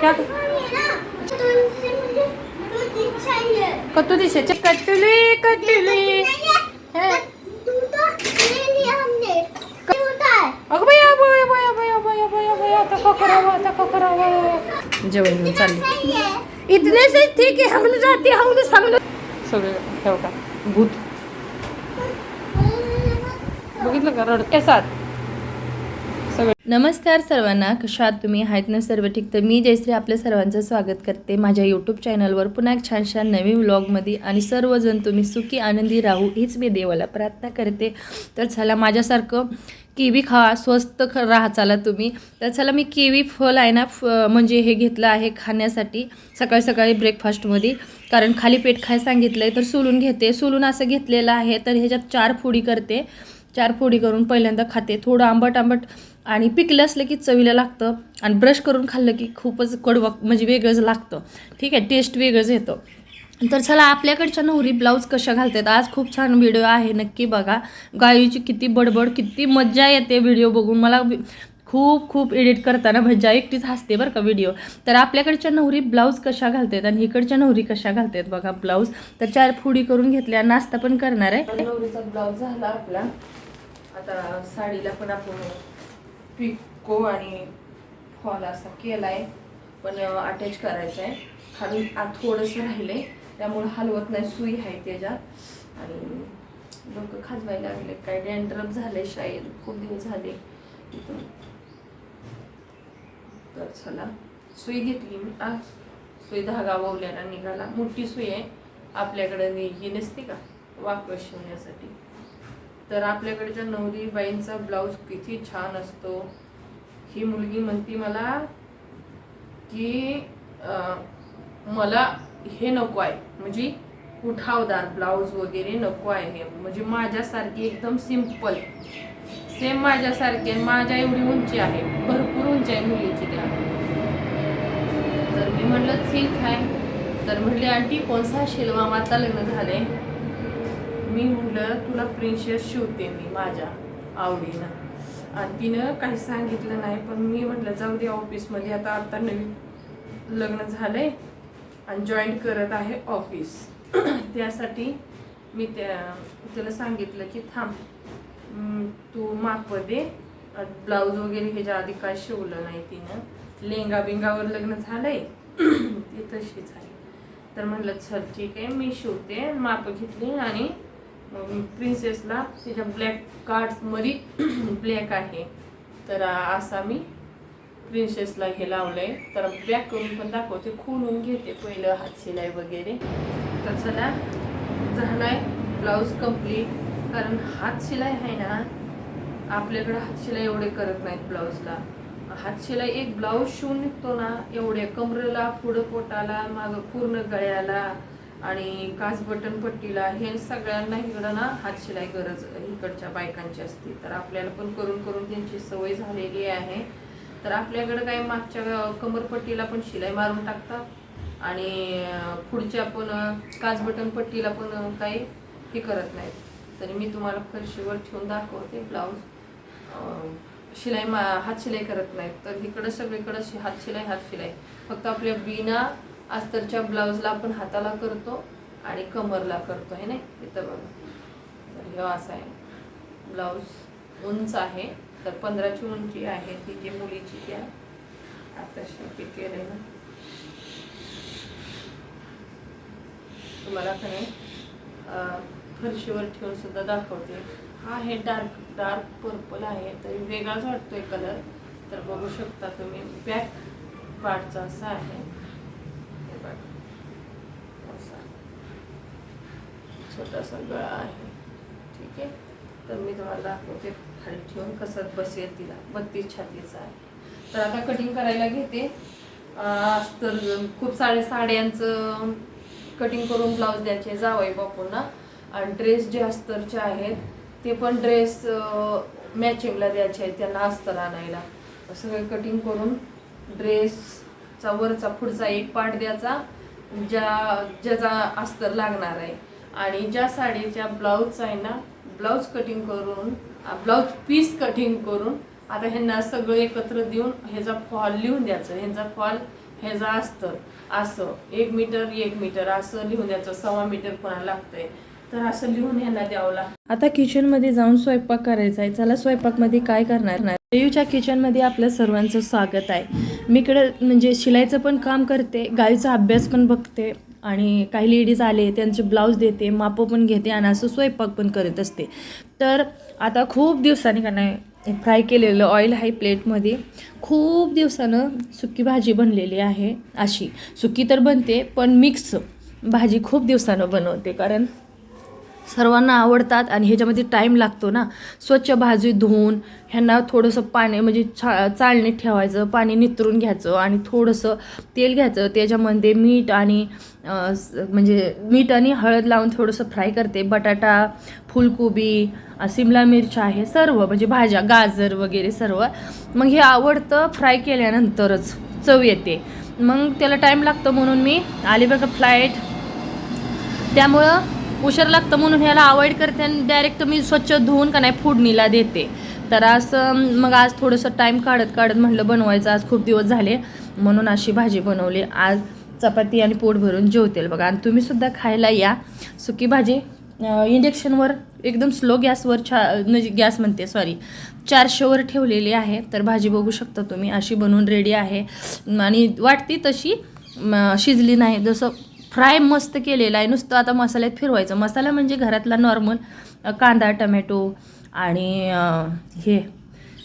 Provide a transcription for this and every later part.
क्या कतू दिशे कटली कटली। अगं बया करावं जेवण चालले चालली. इतने से ठीक है हम जाते हम सगळं ठेव का भूत. बघितलं का? रड साथ नमस्कार सर्वांना कशा तुम्ही? आहेत ना सर्व ठीक? तर मी जयश्री आपल्या सर्वांचं स्वागत करते माझ्या यूट्यूब चॅनलवर पुन्हा एक छान छान नवीन व्लॉगमध्ये आणि सर्वजण तुम्ही सुखी आनंदी राहू हीच मी देवाला प्रार्थना करते. तर चला माझ्यासारखं किवी खा स्वस्त ख राहा चाला तुम्ही. तर चला मी किवी फल आहे ना फ म्हणजे हे घेतलं आहे खाण्यासाठी सकाळी सकाळी ब्रेकफास्टमध्ये कारण खाली पेट खाय सांगितलं आहे तर सोलून घेते. सोलून असं घेतलेलं आहे तर ह्याच्यात चार फोडी करते. चार फोडी करून पहिल्यांदा खाते. थोडं आंबट आंबट आणि पिकलं असलं की चवीला लागतं आणि ब्रश करून खाल्लं की खूपच कडवं म्हणजे वेगळंच लागतं. ठीक आहे टेस्ट वेगळंच येतं. तर चला आपल्याकडच्या नवरी ब्लाऊज कशा घालतात? आज खूप छान व्हिडिओ आहे नक्की बघा. गायूची किती बडबड किती मज्जा येते व्हिडिओ बघून. मला खूप खूप एडिट करताना मज्जा एकटीच हसते बरं का व्हिडिओ तर आपल्याकडच्या नवरी ब्लाऊज कशा घालतात आणि इकडच्या नवरी कशा घालतात बघा ब्लाऊज. तर चार फुडी करून घेतल्या नाश्ता पण करणार आहे. नवरीचा ब्लाऊज झाला आपला. आता साडीला पण आपण पिको आणि फॉल असा केला आहे पण अटॅच करायचा आहे खालून आत थोडंसं राहिलं आहे त्यामुळे हलवत नाही सुई आहे त्याच्यात. आणि डोकं खाजवायला लागले काय डॅन्ड्रप झाले शाळेत. खूप दिवस झाले तर चला. सुई घेतली मी. आ सुई धागा ववल्याला निघाला. मोठी सुई आहे. आपल्याकडे ही नसते का? वाकड शिवण्यासाठी. तर आपल्याकडच्या नवरी बाईंचा ब्लाऊज किती छान असतो ही मुलगी म्हणती मला की मला हे नको आहे. म्हणजे उठावदार ब्लाऊज वगैरे नको आहे. म्हणजे माझ्यासारखी एकदम सिंपल सेम माझ्यासारखी माझ्या एवढी उंची आहे. भरपूर उंची आहे मुलीची त्या. तर मी म्हटलं ठीक आहे. तर म्हटली आंटी कोणसा शिलवा माता लग्न झाले मी म्हटलं तुला प्रिन्सेस शिवते मी माझ्या आवडीनं. आणि तिनं काही सांगितलं नाही पण मी म्हटलं जाऊ दे ऑफिसमध्ये आता आता नवीन लग्न झालं आहे आणि जॉईन करत आहे ऑफिस त्यासाठी मी त्या त्याला सांगितलं की थांब तू माप दे. ब्लाऊज वगैरे ह्याच्या आधी काय शिवलं नाही तिनं. लेंगा बिंगावर लग्न झालं आहे ती तशीच आहे तर म्हटलं चल ठीक आहे मी शिवते माप घेतली आणि प्रिन्सेसला तिच्या ब्लॅक कार्डमध्ये ब्लॅक आहे. तर असा मी प्रिन्सेसला हे लावलं आहे तर बॅक करून पण दाखवते. खोलून घेते पहिलं हात शिलाई वगैरे. तर चला आहे ब्लाऊज कंप्लीट कारण हात शिलाई आहे ना आपल्याकडे हात शिलाई एवढे करत नाहीत ब्लाऊजला हात शिलाई एक ब्लाऊज शिवून निघतो ना एवढे कमरेला पुढं पोटाला मागं पूर्ण गळ्याला आणि काच बटन पट्टीला हे सगळ्यांना इकडं ना हात शिलाई गरज इकडच्या बायकांची असते. तर आपल्याला पण करून करून त्यांची सवय झालेली आहे. तर आपल्याकडं काय मागच्या कमरपट्टीला पण शिलाई मारून टाकतात. आणि पुढच्या पण काच बटन पट्टीला पण काही हे करत नाहीत. तरी मी तुम्हाला फरशीवर ठेवून दाखवते ब्लाऊज. शिलाई मा हात शिलाई करत नाहीत. तर इकडं सगळीकडं हात शिलाई हात शिलाई. फक्त आपल्या बिना अस्तरच्या ब्लाऊजला आपण हाताला करतो आणि कमरला करतो आहे नाही? इथं बघा. तर हे असं आहे. ब्लाऊज उंच आहे. तर पंधराची उंची आहे ती जी मुलीची त्या आता किती आहे ना. तुम्हाला का फरशीवर ठेवून सुद्धा दाखवते. हा आहे डार्क डार्क पर्पल आहे. तरी वेगळाच वाटतोय कलर. तर बघू शकता तुम्ही. बॅक पार्टचा असा आहे. हे बघा. असा. छोटासा गळा आहे. ठीक आहे? तर मी तुम्हाला दाखवते खाली ठेवून कसं बसेल तिला. बत्तीस छातीचा आहे. तर आता कटिंग करायला घेते. तर खूप सारे साड्यांचं कटिंग करून ब्लाऊज द्यायचे जावई बापूंना. आणि ड्रेस जे अस्तरचे आहेत ते पण ड्रेस मॅचिंगला द्यायचे आहेत. त्यांना अस्तर आणायला. सगळे कटिंग करून ड्रेस चा वरचा पुढचा एक पार्ट द्यायचा ज्या ज्याचा अस्तर लागणार आहे. आणि ज्या साडीच्या ब्लाऊजचा आहे ना ब्लाऊज कटिंग करून ब्लाऊज पीस कटिंग करून आता ह्यांना सगळं एकत्र देऊन ह्याचा फॉल लिहून द्यायचं. ह्यांचा फॉल ह्याचा असतं असं. एक मीटर एक मीटर असं लिहून द्यायचं. सव्वा मीटर कोणाला लागतंय. तर असं लिहून ह्यांना द्यावं लागतं. आता किचनमध्ये जाऊन स्वयंपाक करायचा आहे. चला स्वयंपाकमध्ये काय करणार? नाही रेयूच्या किचनमध्ये आपलं सर्वांचं स्वागत आहे. मी इकडं म्हणजे शिलाईचं पण काम करते गाईचा अभ्यास पण बघते आणि काही लेडीज आले त्यांचे ब्लाऊज देते मापं पण घेते आणि असं स्वयंपाक पण करत असते. तर आता खूप दिवसांनी का नाही फ्राय केलेलं ऑइल आहे प्लेटमध्ये खूप दिवसानं सुकी भाजी बनलेली आहे अशी. सुकी तर बनते पण मिक्स भाजी खूप दिवसानं बनवते कारण सर्वांना आवडतात आणि ह्याच्यामध्ये टाईम लागतो ना. स्वच्छ भाजी धुवून ह्यांना थोडंसं पाणी म्हणजे छा चाळणीत ठेवायचं पाणी नितरून घ्यायचं आणि थोडंसं तेल घ्यायचं. त्याच्यामध्ये मीठ आणि म्हणजे मीठ आणि हळद लावून थोडंसं फ्राय करते. बटाटा फुलकोबी सिमला मिरच्या आहे सर्व म्हणजे भाज्या गाजर वगैरे सर्व. मग हे आवडतं फ्राय केल्यानंतरच चव येते. मग त्याला टाईम लागतो म्हणून मी आली बघा फ्लाईट त्यामुळं उशीर लागतं म्हणून ह्याला अवॉइड करते आणि डायरेक्ट मी स्वच्छ धुवून का नाही फोडणीला देते. तर असं मग आज थोडंसं टाईम काढत काढत म्हटलं बनवायचं. आज खूप दिवस झाले. म्हणून अशी भाजी बनवली. आज चपाती आणि पोट भरून जेवतील बघा. आणि तुम्हीसुद्धा खायला या. सुकी भाजी इंडक्शनवर एकदम स्लो गॅसवर छा म्हणजे गॅस म्हणते सॉरी चारशेवर ठेवलेली आहे. तर भाजी बघू शकता तुम्ही. अशी बनवून रेडी आहे. आणि वाटती तशी शिजली नाही. जसं फ्राय मस्त केलेला आहे. नुसतं आता मसाल्यात फिरवायचं. मसाला म्हणजे घरातला नॉर्मल कांदा टमॅटो आणि हे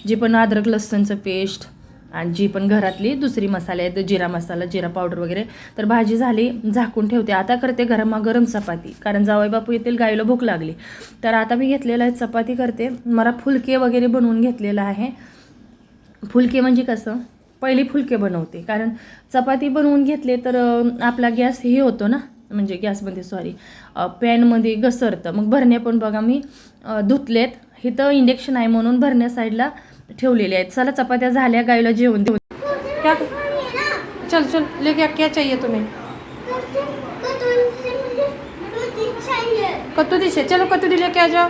जे पण अद्रक लसणचं पेस्ट आणि जी पण घरातली दुसरी मसाले आहेत जिरा मसाला जिरा पावडर वगैरे. तर भाजी झाली झाकून ठेवते. आता करते गरमा गरम चपाती. कारण जावई बापू येतील गाईला भूक लागली. तर आता मी घेतलेलं आहे चपाती करते. मला फुलके वगैरे बनवून घेतलेलं आहे. फुलके म्हणजे कसं? पहिली फुलके बनवते. कारण चपाती बनवून घेतले तर आपला गॅस हे होतो ना म्हणजे गॅसमध्ये सॉरी पॅनमध्ये घसरतं. मग भरणे पण बघा मी धुतलेत. इथं इंडक्शन आहे म्हणून भरण्या साईडला ठेवलेले आहेत. चला चपात्या झाल्या गाईला जेवण देऊन. क्या चल चल लेके क्या चाहिए तुम्हें. कत्तू दिशे चलो कत्तू दिले आ जाओ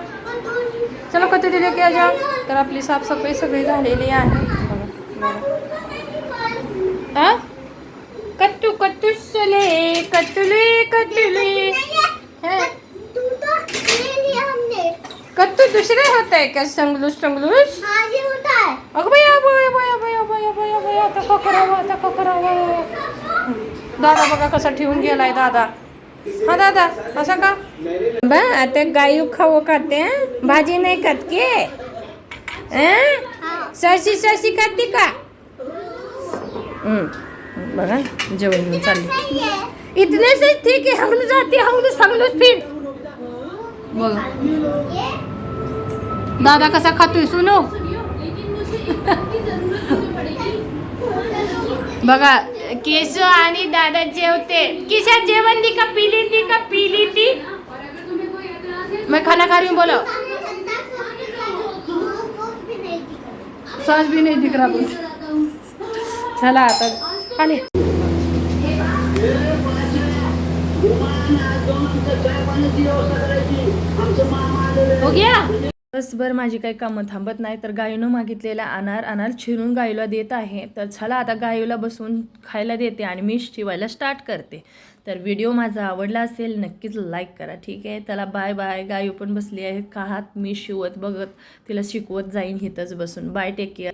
चलो कत्तू दिले आ जाओ तर आपली साफसफाई सगळी झालेली आहे. बघा, आ? कत्तू कत्तू चले कत्तुले कत्तुले है? कत्तू दुसरे होत आहे का संगलूस संगलूस अगं बया बया बया बया बया आता का करावं आता का करावं दादा बघा कसा ठेवून गेलाय दादा हा दादा असं का बा आता गायू खाऊ खाते हं? भाजी नाही खात के हं? सशी सशी खाते का हं. बघा जेवण घेऊन चालली. इतने से ठीक है हम लोग जाते हम लोग हम लोग फिर बघा. दादा कसा खातोय सुनो? बघा केस आणि दादा जेवते. किशा जेवण दी का पिली ती का पिली ती मैं खाना खा रही हूँ बोलो सांस भी नहीं दिख रहा मुझे चला आता. आले हो गया दिवसभर माझी काही कामं थांबत नाही तर गायीनं मागितलेला अनार अनार चिरून गाईला देत आहे. तर चला आता गाईला बसून खायला देते आणि मी शिवायला स्टार्ट करते. तर व्हिडिओ माझा आवडला असेल नक्कीच लाईक करा ठीक आहे? त्याला बाय बाय गायू पण बसली आहे का हात मी शिवत बघत तिला शिकवत जाईन इथंच बसून. Bye take care